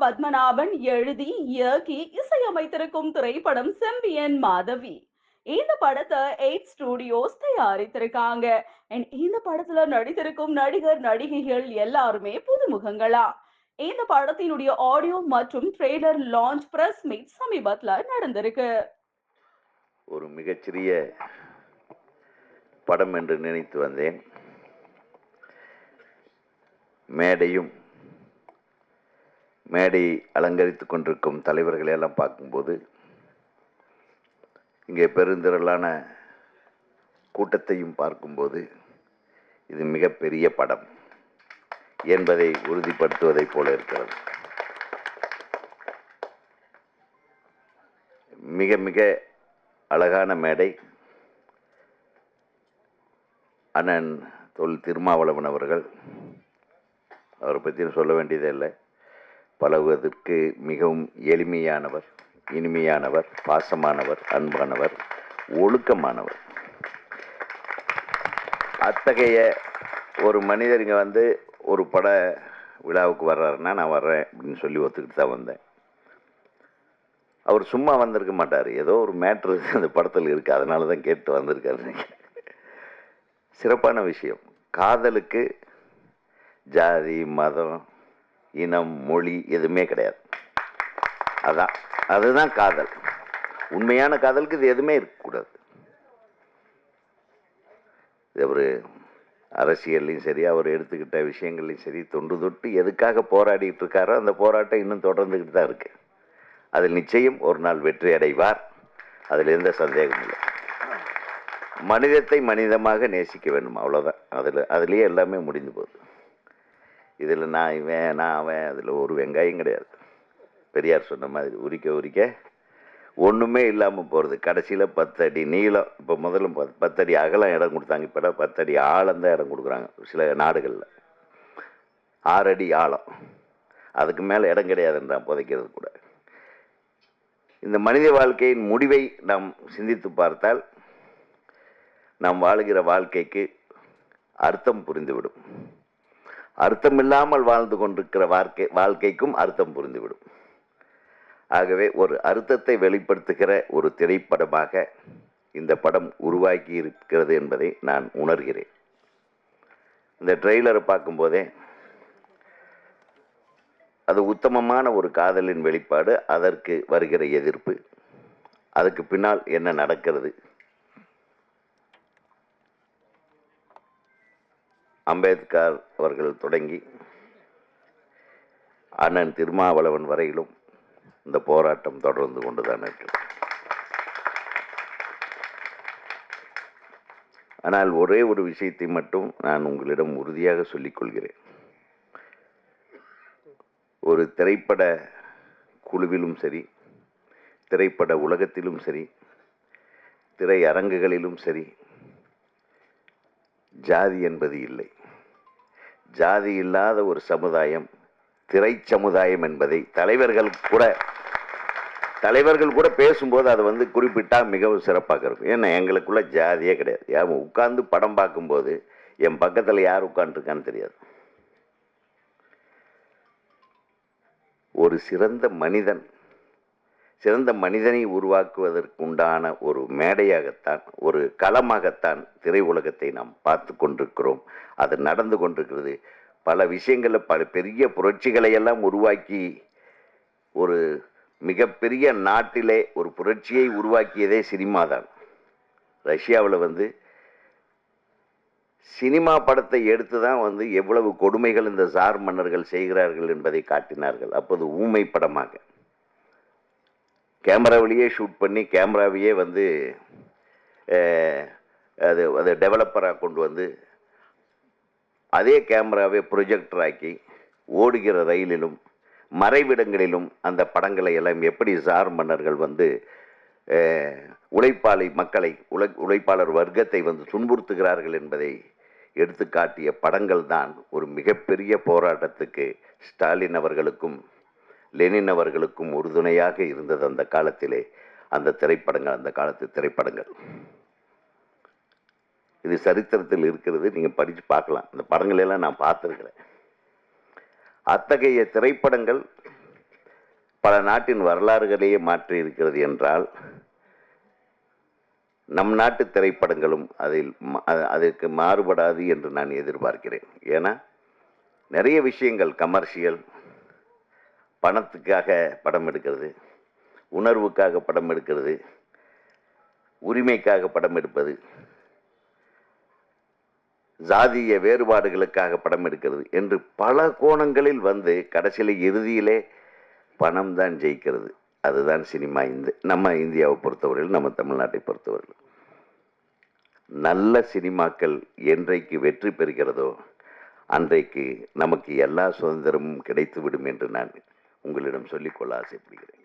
பத்மநாபன் எழுதி இயக்கி இசையமைத்திருக்கும் திரைப்படம் செம்பியன் மாதவி. இந்த படத்தை எயிட் ஸ்டுடியோஸ் தயாரித்திருக்காங்க. அண்ட் இந்த படத்துல நடித்திருக்கும் நடிகர் நடிகைகள் எல்லாருமே புதுமுகங்களா? இந்த படத்தினுடைய ஆடியோ மற்றும் ட்ரெய்லர் லான்ச் பிரஸ் மீட் சமீபத்துல நடந்திருக்கு. ஒரு மிகச்சிறிய படம் என்று நினைத்து வந்தேன். மேடையும் மேடை அலங்கரித்து கொண்டிருக்கும் தலைவர்களை எல்லாம் பார்க்கும்போது இங்கே பெருந்திரளான கூட்டத்தையும் பார்க்கும்போது இது மிகப்பெரிய படம் என்பதை உறுதிப்படுத்துவதைப் போல இருக்கிறது. மிக மிக அழகான மேடை. அண்ணன் தொல் திருமாவளவன் அவர்கள் அவரை பற்றி சொல்ல வேண்டியதே இல்லை. பழகுவதற்கு மிகவும் எளிமையானவர் இனிமையானவர் பாசமானவர் அன்பானவர் ஒழுக்கமானவர். அத்தகைய ஒரு மனிதருங்க வந்து ஒரு பட விழாவுக்கு வர்றாருன்னா நான் வர்றேன் அப்படின்னு சொல்லி ஒத்துக்கிட்டு தான் வந்தேன். அவர் சும்மா வந்திருக்க மாட்டார். ஏதோ ஒரு மேட்ரு அந்த படத்தில் இருக்குது அதனால தான் கேட்டு வந்திருக்காரு. சிறப்பான விஷயம். காதலுக்கு ஜாதி மதம் இனம் மொழி எதுவுமே கிடையாது. அதான் அதுதான் காதல். உண்மையான காதலுக்கு இது எதுவுமே இருக்கக்கூடாது. இது அவர் அரசியல்லையும் சரி அவர் எடுத்துக்கிட்ட விஷயங்கள்லையும் சரி தொண்டு தொட்டு எதுக்காக போராடிட்டு இருக்காரோ அந்த போராட்டம் இன்னும் தொடர்ந்துக்கிட்டு தான் இருக்குது அதில் நிச்சயம் ஒரு நாள் வெற்றி அடைவார். அதில் எந்த சந்தேகமும் இல்லை. மனிதத்தை மனிதமாக நேசிக்க வேண்டும் அவ்வளோதான் அதில் அதுலேயே எல்லாமே முடிந்து போகுது. இதில் நான் இவன் நான் அவன் அதில் ஒரு வெங்காயம் கிடையாது. பெரியார் சொன்ன மாதிரி உரிக்க உரிக்க. ஒன்றுமே இல்லாமல் போகிறது கடைசியில் பத்தடி நீளம் இப்போ முதல்ல பத் பத்தடி அகலம் இடம் கொடுத்தாங்க இப்போ பத்தடி ஆழம் தான் இடம் கொடுக்குறாங்க சில நாடுகளில். ஆறடி ஆழம். அதுக்கு மேலே இடம் கிடையாதுன்றான் புதைக்கிறது கூட. இந்த மனித வாழ்க்கையின் முடிவை நாம் சிந்தித்து பார்த்தால் நாம் வாழுகிற வாழ்க்கைக்கு அர்த்தம் புரிந்துவிடும். அர்த்தம் இல்லாமல் வாழ்ந்து கொண்டிருக்கிற வாழ்க்கை வாழ்க்கைக்கும் அர்த்தம் புரிந்துவிடும். ஆகவே ஒரு அர்த்தத்தை வெளிப்படுத்துகிற ஒரு திரைப்படமாக இந்த படம் உருவாக்கி இருக்கிறது என்பதை நான் உணர்கிறேன். இந்த ட்ரெய்லரை பார்க்கும்போதே அது உத்தமமான ஒரு காதலின் வெளிப்பாடு அதற்கு வருகிற எதிர்ப்பு அதுக்கு பின்னால் என்ன நடக்கிறது அம்பேத்கர் அவர்கள் தொடங்கி அண்ணன் திருமாவளவன் வரையிலும் இந்த போராட்டம் தொடர்ந்து கொண்டுதான் இருக்கிறது ஆனால் ஒரே ஒரு விஷயத்தை மட்டும் நான் உங்களிடம் உறுதியாக சொல்லிக்கொள்கிறேன் ஒரு திரைப்பட குழுவிலும் சரி திரைப்பட உலகத்திலும் சரி திரையரங்குகளிலும் சரி ஜாதி என்பது இல்லை. ஜாதி இல்லாத ஒரு சமுதாயம் திரை சமுதாயம் என்பதை தலைவர்கள் கூட தலைவர்கள் கூட பேசும்போது அதை வந்து குறிப்பிட்டால் மிகவும் சிறப்பாக இருக்கும். ஏன்னா எங்களுக்குள்ள ஜாதியே கிடையாது. யாரும் உட்கார்ந்து படம் பார்க்கும்போது என் பக்கத்தில் யார் உட்காந்துருக்கான்னு தெரியாது. ஒரு சிறந்த மனிதன் சிறந்த மனிதனை உருவாக்குவதற்கு உண்டான ஒரு மேடையாகத்தான் ஒரு களமாகத்தான் திரை உலகத்தை நாம் பார்த்து கொண்டிருக்கிறோம். அது நடந்து கொண்டிருக்கிறது. பல விஷயங்களில் பல பெரிய புரட்சிகளை எல்லாம் உருவாக்கி ஒரு மிகப்பெரிய நாட்டிலே ஒரு புரட்சியை உருவாக்கியதே சினிமா தான். ரஷ்யாவில் வந்து சினிமா படத்தை எடுத்து தான் வந்து எவ்வளவு கொடுமைகள் இந்த சார் மன்னர்கள் செய்கிறார்கள் என்பதை காட்டினார்கள். அப்போது ஊமை படமாக. கேமராவிலேயே ஷூட் பண்ணி கேமராவையே வந்து அது அது டெவலப்பராக கொண்டு வந்து அதே கேமராவை ப்ரொஜெக்டர் ஆக்கி ஓடுகிற ரயிலிலும் மறைவிடங்களிலும் அந்த படங்களை எல்லாம் எப்படி சார் மன்னர்கள் வந்து உழைப்பாளி மக்களை உழை உழைப்பாளர் வர்க்கத்தை வந்து துன்புறுத்துகிறார்கள் என்பதை எடுத்து காட்டிய படங்கள் தான் ஒரு மிகப்பெரிய போராட்டத்துக்கு ஸ்டாலின் அவர்களுக்கும் லெனின் அவர்களுக்கும் உறுதுணையாக இருந்தது அந்த காலத்திலே. அந்த திரைப்படங்கள் அந்த காலத்து திரைப்படங்கள். இது சரித்திரத்தில் இருக்கிறது. நீங்கள் படித்து பார்க்கலாம். இந்த படங்கள் எல்லாம் நான் பார்த்துருக்கிறேன். அத்தகைய திரைப்படங்கள் பல நாட்டின் வரலாறுகளையே மாற்றி இருக்கிறது என்றால் நம் நாட்டு திரைப்படங்களும் அதில் அதற்கு மாறுபடாது என்று நான் எதிர்பார்க்கிறேன். ஏன்னா நிறைய விஷயங்கள் கமர்ஷியல் பணத்துக்காக படம் எடுக்கிறது உணர்வுக்காக படம் எடுக்கிறது உரிமைக்காக படம் எடுப்பது ஜாதிய வேறுபாடுகளுக்காக படம் எடுக்கிறது என்று பல கோணங்களில் வந்து கடைசியில் இறுதியிலே பணம் தான் ஜெயிக்கிறது. அதுதான் சினிமா இந்த நம்ம இந்தியாவை பொறுத்தவரையில் நம்ம தமிழ்நாட்டை பொறுத்தவரையில். நல்ல சினிமாக்கள் என்றைக்கு வெற்றி பெறுகிறதோ அன்றைக்கு நமக்கு எல்லா சுதந்திரமும் கிடைத்துவிடும் என்று நான் உங்களிடம் சொல்லிக்கொள்ள ஆசைப்படுகிறேன்.